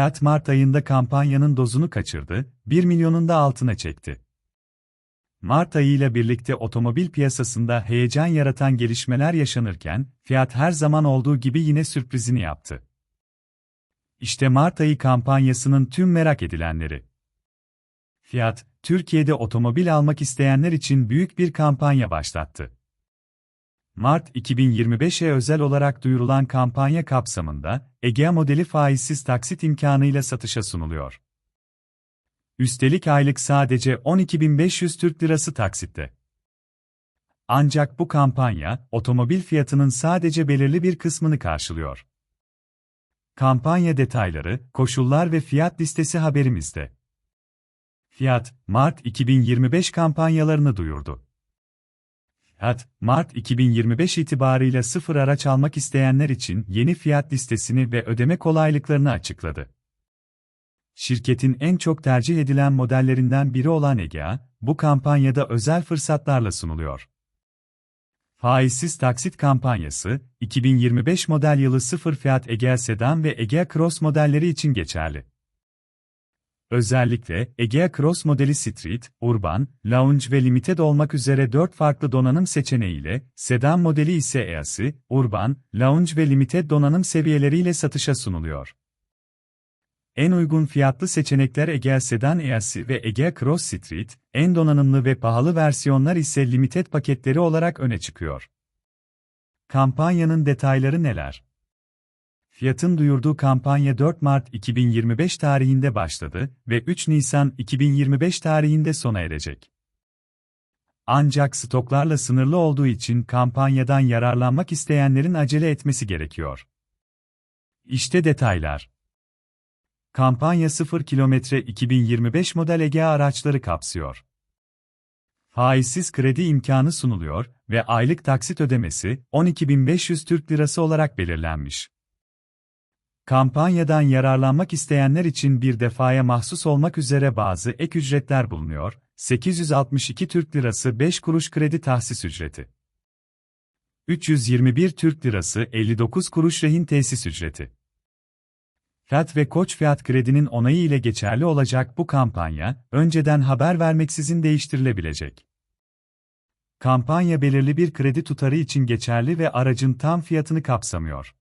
Fiat Mart ayında kampanyanın dozunu kaçırdı, 1 milyonun da altına çekti. Mart ayı ile birlikte otomobil piyasasında heyecan yaratan gelişmeler yaşanırken, Fiat her zaman olduğu gibi yine sürprizini yaptı. İşte Mart ayı kampanyasının tüm merak edilenleri. Fiat, Türkiye'de otomobil almak isteyenler için büyük bir kampanya başlattı. Mart 2025'e özel olarak duyurulan kampanya kapsamında, Egea modeli faizsiz taksit imkanıyla satışa sunuluyor. Üstelik aylık sadece 12.500 Türk Lirası taksitte. Ancak bu kampanya, otomobil fiyatının sadece belirli bir kısmını karşılıyor. Kampanya detayları, koşullar ve fiyat listesi haberimizde. Fiyat, Mart 2025 kampanyalarını duyurdu. Fiat, Mart 2025 itibarıyla sıfır araç almak isteyenler için yeni fiyat listesini ve ödeme kolaylıklarını açıkladı. Şirketin en çok tercih edilen modellerinden biri olan Egea, bu kampanyada özel fırsatlarla sunuluyor. Faizsiz taksit kampanyası, 2025 model yılı sıfır fiyat Egea Sedan ve Egea Cross modelleri için geçerli. Özellikle, Egea Cross modeli Street, Urban, Lounge ve Limited olmak üzere 4 farklı donanım seçeneğiyle, sedan modeli ise EASI, Urban, Lounge ve Limited donanım seviyeleriyle satışa sunuluyor. En uygun fiyatlı seçenekler Egea Sedan EASI ve Egea Cross Street, en donanımlı ve pahalı versiyonlar ise Limited paketleri olarak öne çıkıyor. Kampanyanın detayları neler? Fiyat'ın duyurduğu kampanya 4 Mart 2025 tarihinde başladı ve 3 Nisan 2025 tarihinde sona erecek. Ancak stoklarla sınırlı olduğu için kampanyadan yararlanmak isteyenlerin acele etmesi gerekiyor. İşte detaylar. Kampanya 0 kilometre 2025 model Ege araçları kapsıyor. Faizsiz kredi imkanı sunuluyor ve aylık taksit ödemesi 12.500 Türk Lirası olarak belirlenmiş. Kampanyadan yararlanmak isteyenler için bir defaya mahsus olmak üzere bazı ek ücretler bulunuyor. 862 Türk Lirası 5 kuruş kredi tahsis ücreti. 321 Türk Lirası 59 kuruş rehin tesis ücreti. Fiat ve Koç Fiyat Kredi'nin onayı ile geçerli olacak bu kampanya, önceden haber vermeksizin değiştirilebilecek. Kampanya belirli bir kredi tutarı için geçerli ve aracın tam fiyatını kapsamıyor.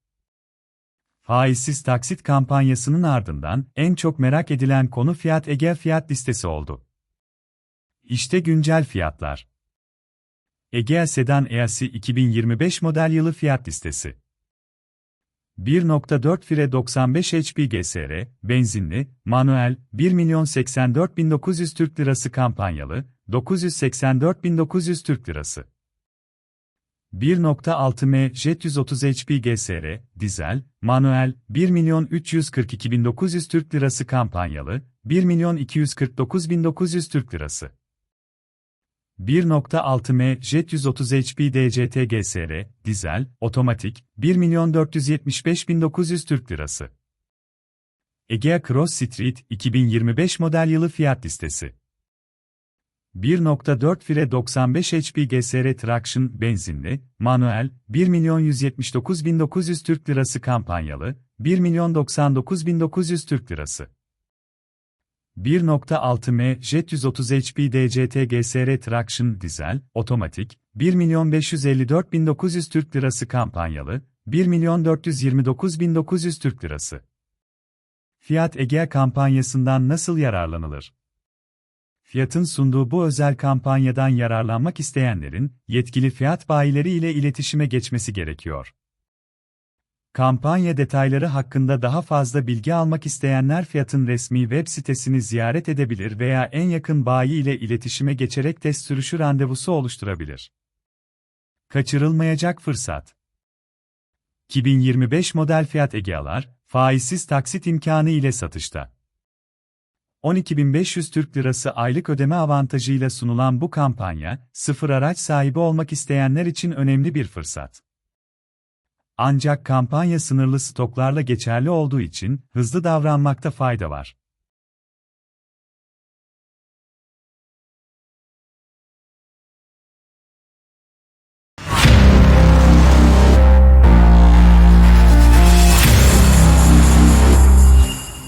Faizsiz taksit kampanyasının ardından en çok merak edilen konu Fiyat Ege fiyat listesi oldu. İşte güncel fiyatlar. Egea Sedan EASI 2025 model yılı fiyat listesi. 1.4 fire 95 HP GSR, benzinli, manuel, 1.084.900 Türk Lirası kampanyalı, 984.900 Türk Lirası. 1.6 M Jet 130 HP GSR, dizel, manuel, 1.342.900 Türk Lirası kampanyalı, 1.249.900 Türk Lirası. 1.6 M Jet 130 HP DCT GSR, dizel, otomatik, 1.475.900 Türk Lirası. Egea Cross Street 2025 model yılı fiyat listesi. 1.4 fire 95 HP GSR Traction benzinli, manuel, 1.179.900 Türk Lirası kampanyalı, 1.099.900 Türk Lirası. 1.6 M Jet 130 HP DCT GSR Traction dizel, otomatik, 1.554.900 Türk Lirası kampanyalı, 1.429.900 Türk Lirası. Fiyat Egea kampanyasından nasıl yararlanılır? Fiyat'ın sunduğu bu özel kampanyadan yararlanmak isteyenlerin, yetkili fiyat bayileri ile iletişime geçmesi gerekiyor. Kampanya detayları hakkında daha fazla bilgi almak isteyenler Fiyat'ın resmi web sitesini ziyaret edebilir veya en yakın bayi ile iletişime geçerek test sürüşü randevusu oluşturabilir. Kaçırılmayacak fırsat 2025 model Fiat Egea'lar, faizsiz taksit imkanı ile satışta. 12.500 Türk Lirası aylık ödeme avantajıyla sunulan bu kampanya, sıfır araç sahibi olmak isteyenler için önemli bir fırsat. Ancak kampanya sınırlı stoklarla geçerli olduğu için hızlı davranmakta fayda var.